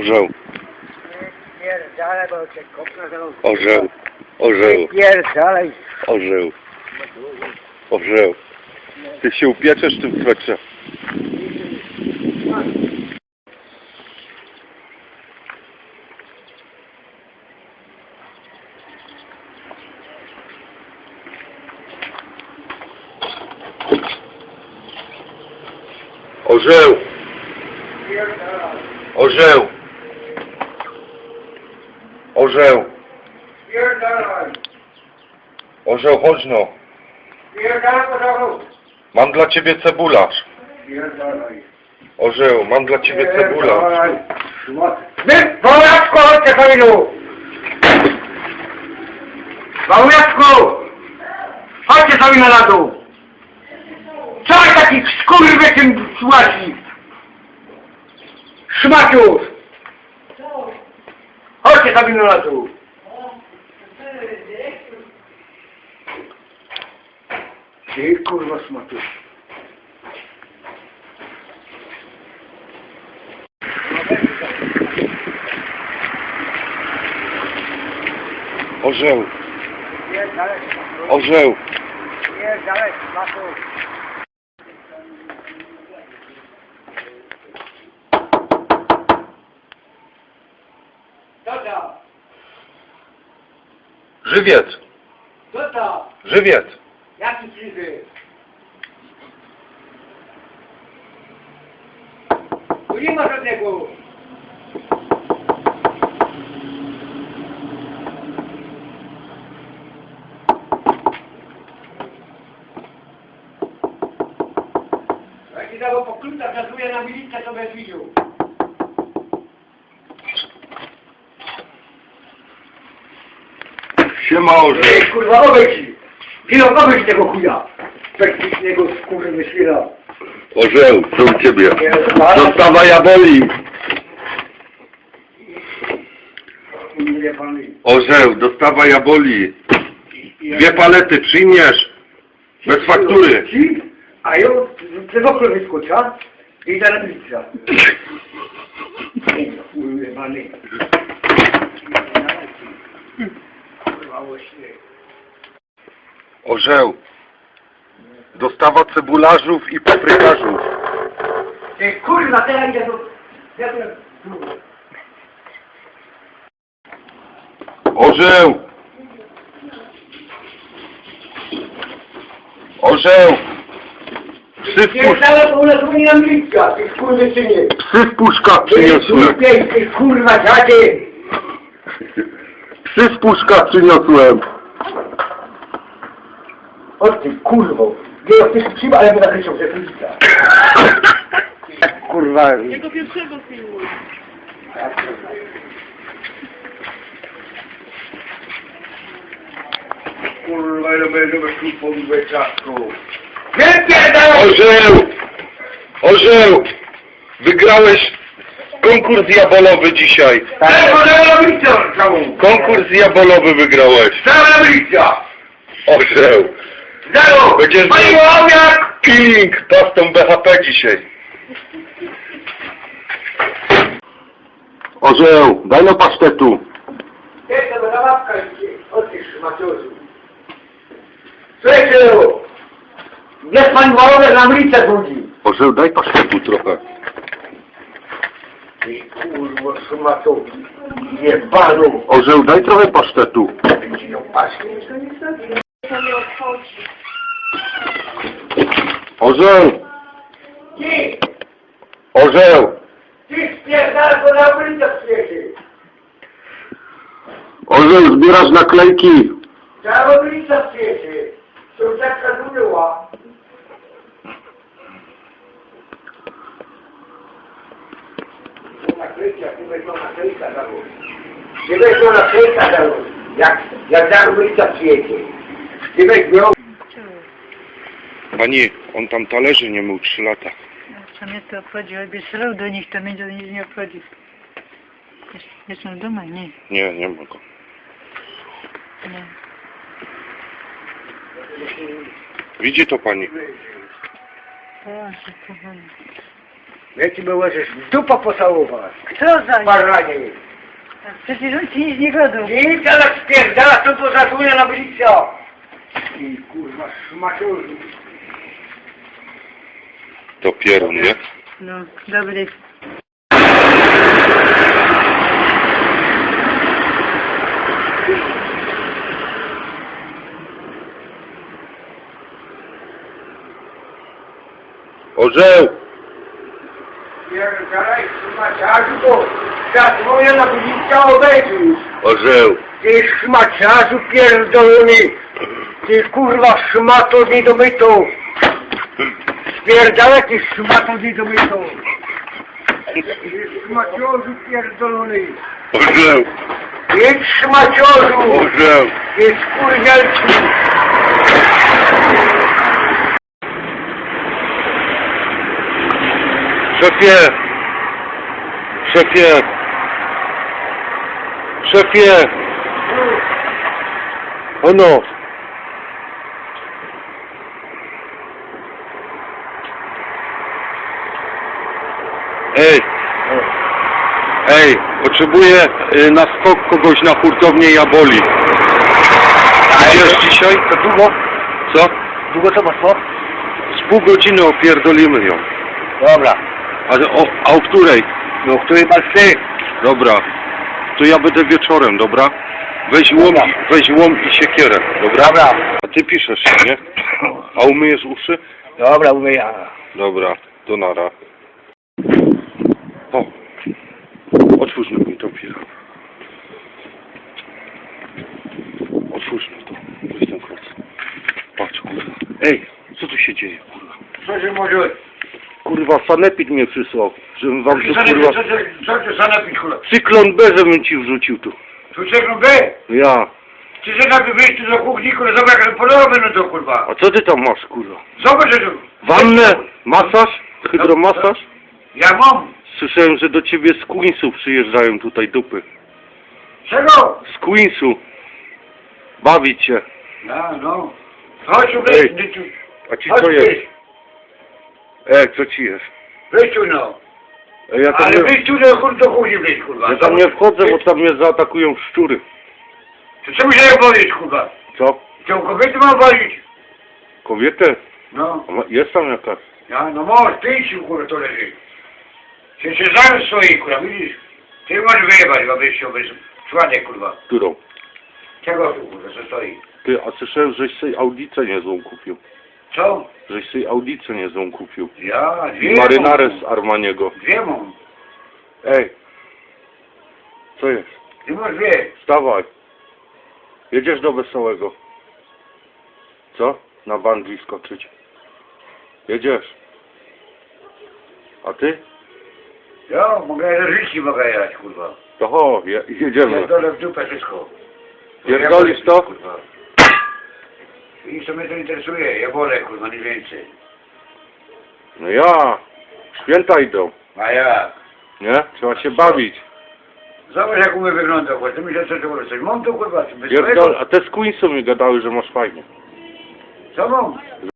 Orzeł, Pierdalaj, bo cię kopnę za nos. orzeł, orzeł, Pierdalaj. orzeł, orzeł. Ty się upieczesz tym swetrze. Orzeł, orzeł, orzeł, orzeł, chodź no. Mam dla ciebie cebularz. Orzeł, mam dla ciebie cebularz. Wołacko, chodźcie Kamilu. Wołacku. Chodźcie sami na dół. Co taki skurwysyn słaci? Szmaciusz. Chodźcie sami na dół. Ty kurwa szmaciusz. Orzeł, orzeł, pierdalaj, szmaciusz. Co to? Żywiec, Co to? żywiec. Jaki krzywy? Tu nie ma żadnego. Jak ci dało po kluczach, na milicję, to będziesz widział. Siema Ej, orzeł. kurwa, obejdź! Kilo, obejdź tego chuja! Technicznego skurwy świra. Orzeł, co u ciebie? Dostawa jaboli. Nie. Orzeł, dostawa jaboli. Dwie palety przyjmiesz. Bez faktury. Ci? A ja z okna wyskoczę i za milicja. Kurwa, Kurwa, łośnie. Orzeł. Dostawa cebularzów i paprykarzów. Ej, kurwa, teraz idę do... Ja tu... Orzeł. Orzeł. Psy w. Pierdala, bo u nas dzwoni na milicja, ty kurwy synie. Psy w puszkach przyniosłem. Ty kurwa, dziadzie. Psy w puszkach przyniosłem. O ty kurwo. Nie o tych przyjm, ale my nakrycią, że milicja. Kurwa. Jego pierwszego filmu. Kurwa, no będę tu podłe czasku. Wypierdalaj! Orzeł! Orzeł! Wygrałeś konkurs jabolowy dzisiaj. Tego całą. Konkurs jabolowy wygrałeś. Milicja. Orzeł! Zero! Będziesz miał Łowiak! peeling pastą BHP dzisiaj. Orzeł, daj no pasztetu. Do zabawka idzie. O ty szmaciozu. Słuchajcie! Jest pan Łowiak na milicję budzi. Orzeł, daj pasztetu trochę. Ty kurwo szmaciozu. Jebanu. Orzeł, daj trochę pasztetu. Ci ją nie odchodzi. Orzeł! Ty! Orzeł! Ty spierdala, bo na milicję przyjedzie. Orzeł, zbierasz naklejki. Milicja przyjedzie. Sąsiadka dumyła. Naklejka, tu będą naklejka dało. Nie będą naklejka dało. Jak, jak. Nie będą. Pani, on tam talerzy nie mył 3 lata. Co mnie to obchodzi? Jakby strzelał do nich, to mnie to nic nie obchodzi. Jest- Jestem w domu? Nie. Nie, nie ma go. nie. Widzi to pani? Boże, kochany. Ja ci możesz w dupa pocałować. Kto za nim? Parlanie. Przecież on ci nic nie gadał. Nic, ale spierdala, to to zasłania na policję. I kurwa, szmaciurzu. To pierun, nie? No, dobry. Orzeł! Pierdalaj, szmaciarzu, bo zasłania na policję obejrzysz. Orzeł! Ty szmaciarzu pierdolony. Ty kurwa szmato niedomytą. Spierdalaj ty szmato niedomytą. Ty szmaciarzu pierdolony. Orzeł! Ty szmaciarzu. Orzeł! Ty skurwielcu. Szefie! Szefie! Szefie! Ono! Ej! Ej! Potrzebuję y, na skok kogoś na hurtownię Jaboli. Idziesz dzisiaj? To długo? Co? Długo to masz po? Z pół godziny opierdolimy ją. Dobra. A o, a o której? No, który masz ty? Dobra. To ja będę wieczorem, dobra? Weź łom, Dobra. weź łom i siekierę, dobra? Dobra. A ty piszesz się, nie? A umyjesz uszy? Dobra, ja. Dobra, to nara. O! Otwórz mi to piwo. Otwórz mi to. To jest ten koc. Patrz, kurwa. Ej, co tu się dzieje, kurwa? Co się może... Kurwa, sanepid mnie przysłał, żebym wam tu, kurwa... co to za napis, kurwa? Cyklon B, żebym ci wrzucił tu. Tu czego by? Ja. Ty że tak wyjść tu do kuchni, kurwa, zobacz jak podobny no to, kurwa. A co ty tam masz, kurwa? Zobacz, że tu... Wannę? Masaż? Hydromasaż? Ja mam. Słyszałem, że do ciebie z Queensu przyjeżdżają tutaj dupy. Czego? Z Queensu. Bawić się. Ja, no. Chodź Ej. tu. A ci co jest? Weź. E, co ci jest? Tu, no. E, ja tam Ale nie, tu do, kur- do kuchni, weź, kurwa. ja tam nie wchodzę, bo tam mnie zaatakują szczury. To co się powiedzieć, kurwa? Co? Cię kobiety mam walić? Kobietę? No. A ma- Jest tam jakaś? Ja, no możesz, pięciu, kurwa, to leży. Się się zajął stoi, kurwa, widzisz? Ty możesz wyjebać, bo byś chciał być człowiek, kurwa. Którą? Czego tu, kurwa, co stoi? Ty, a słyszałem, żeś sobie audicę niezłą kupił. Co? Żeś sobie audicę niezłą kupił. Ja, dwie I marynarę z Armaniego. Dwie mam. Ej. Co jest? Ty masz dwie. Wstawaj. Jedziesz do Wesołego. Co? Na bungee skoczyć. Jedziesz. A ty? Ja, mogę życi mogę jechać, kurwa. To ho, je, jedziemy. Pierdolę w dupę wszystko. Pierdolisz to? Kurwa. I co mnie to interesuje? Ja wolę, kurwa, nie więcej. No ja. Święta idą. A jak? Nie? Trzeba się bawić. Zobacz jak u mnie wygląda, kurwa. Ty myślisz, co kurwa, coś mam tu, kurwa? Bez Pierdol, swojego? a te z Queensu mi gadały, że masz fajnie. Co mam?